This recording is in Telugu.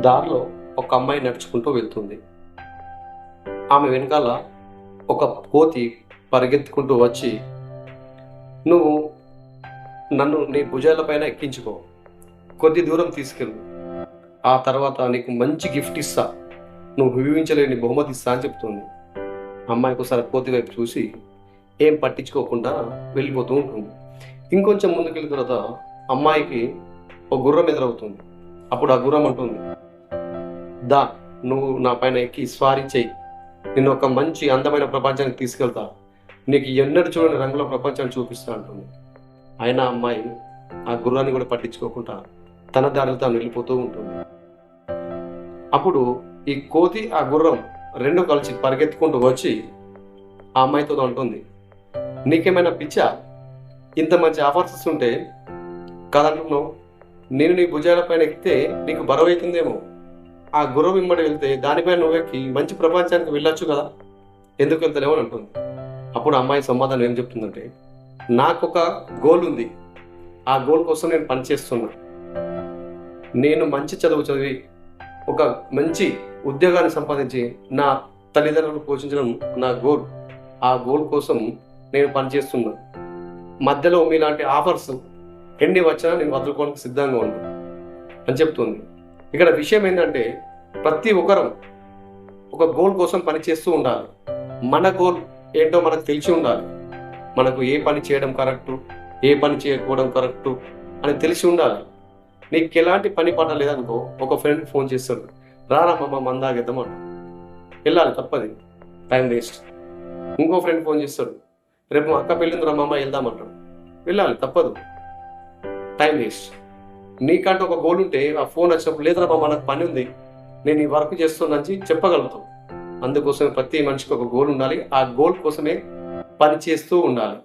దారిలో ఒక అమ్మాయి నడుచుకుంటూ వెళ్తుంది. ఆమె వెనకాల ఒక కోతి పరిగెత్తుకుంటూ వచ్చి నువ్వు నన్ను నీ భుజాలపైన ఎక్కించుకో. కొద్ది దూరం తీసుకెళ్ళు. ఆ తర్వాత నీకు మంచి గిఫ్ట్ ఇస్తా. నువ్వు ఊహించలేని బహుమతి ఇస్తా అని చెప్తుంది. అమ్మాయికి ఒకసారి కోతి వైపు చూసి ఏం పట్టించుకోకుండా వెళ్ళిపోతూ ఉంటుంది. ఇంకొంచెం ముందుకెళ్ళిన తర్వాత అమ్మాయికి ఒక గుర్రం ఎదురవుతుంది. అప్పుడు ఆ గుర్రం అంటుంది దా నువ్వు నా పైన ఎక్కి స్వారీ చెయ్యి నేను ఒక మంచి అందమైన ప్రపంచానికి తీసుకెళ్తా. నీకు ఎన్నడూ చూడని రంగుల ప్రపంచాన్ని చూపిస్తా అంటుంది. అయినా అమ్మాయి ఆ గుర్రాన్ని కూడా పట్టించుకోకుండా తన దారిలో తాను వెళ్ళిపోతూ ఉంటుంది. అప్పుడు ఈ కోతి ఆ గుర్రం రెండు కలిసి పరిగెత్తుకుంటూ వచ్చి ఆ అమ్మాయితో అంటుంది నీకేమైనా పిచ్చా? ఇంత మంచి ఆఫర్స్ ఇస్తుంటే కాదంటున్నావు నేను నీ భుజాల పైన ఎక్కితే నీకు బరువు అవుతుందేమో. ఆ గుర్రం ఇమ్మడి వెళ్తే దానిపైన నువ్వు ఎక్కి మంచి ప్రపంచానికి వెళ్ళొచ్చు కదా? ఎందుకు వెళ్తలేవు అని అంటుంది. అప్పుడు అమ్మాయి సమాధానం ఏం చెప్తుందంటే నాకు ఒక గోల్ ఉంది. ఆ గోల్ కోసం నేను పనిచేస్తున్నా నేను మంచి చదువు చదివి ఒక మంచి ఉద్యోగాన్ని సంపాదించి నా తల్లిదండ్రులు పోషించడం నా గోల్ ఆ గోల్ కోసం నేను పనిచేస్తున్నా మధ్యలో మీలాంటి ఆఫర్స్ ఎన్ని వచ్చినా నేను వదులుకోవడానికి సిద్ధంగా ఉన్నాను అని చెప్తుంది. ఇక్కడ విషయం ఏంటంటే ప్రతి ఒక్కరం ఒక గోల్ కోసం పని చేస్తూ ఉండాలి. మన గోల్ ఏంటో మనకు తెలిసి ఉండాలి. మనకు ఏ పని చేయడం కరెక్టు ఏ పని చేయకపోవడం కరెక్టు అని తెలిసి ఉండాలి. నీకు ఎలాంటి పని పాట లేదనుకో ఒక ఫ్రెండ్ ఫోన్ చేస్తాడు రారా మామ మందాగేద్దాం అంట వెళ్ళాలి తప్పది టైం వేస్ట్. ఇంకో ఫ్రెండ్ ఫోన్ చేస్తాడు రేపు మా అక్క పెళ్ళింది రమ్మమ్మ వెళ్దామంటాడు వెళ్ళాలి తప్పదు టైం వేస్ట్. నీకంటే ఒక గోల్ ఉంటే ఆ ఫోన్ వచ్చినప్పుడు లేదా మనకు నాకు పని ఉంది. నేను ఈ వర్క్ చేస్తున్నని చెప్పగలుగుతాం. అందుకోసం ప్రతి మనిషికి ఒక గోల్ ఉండాలి. ఆ గోల్ కోసమే పని చేస్తూ ఉండాలి.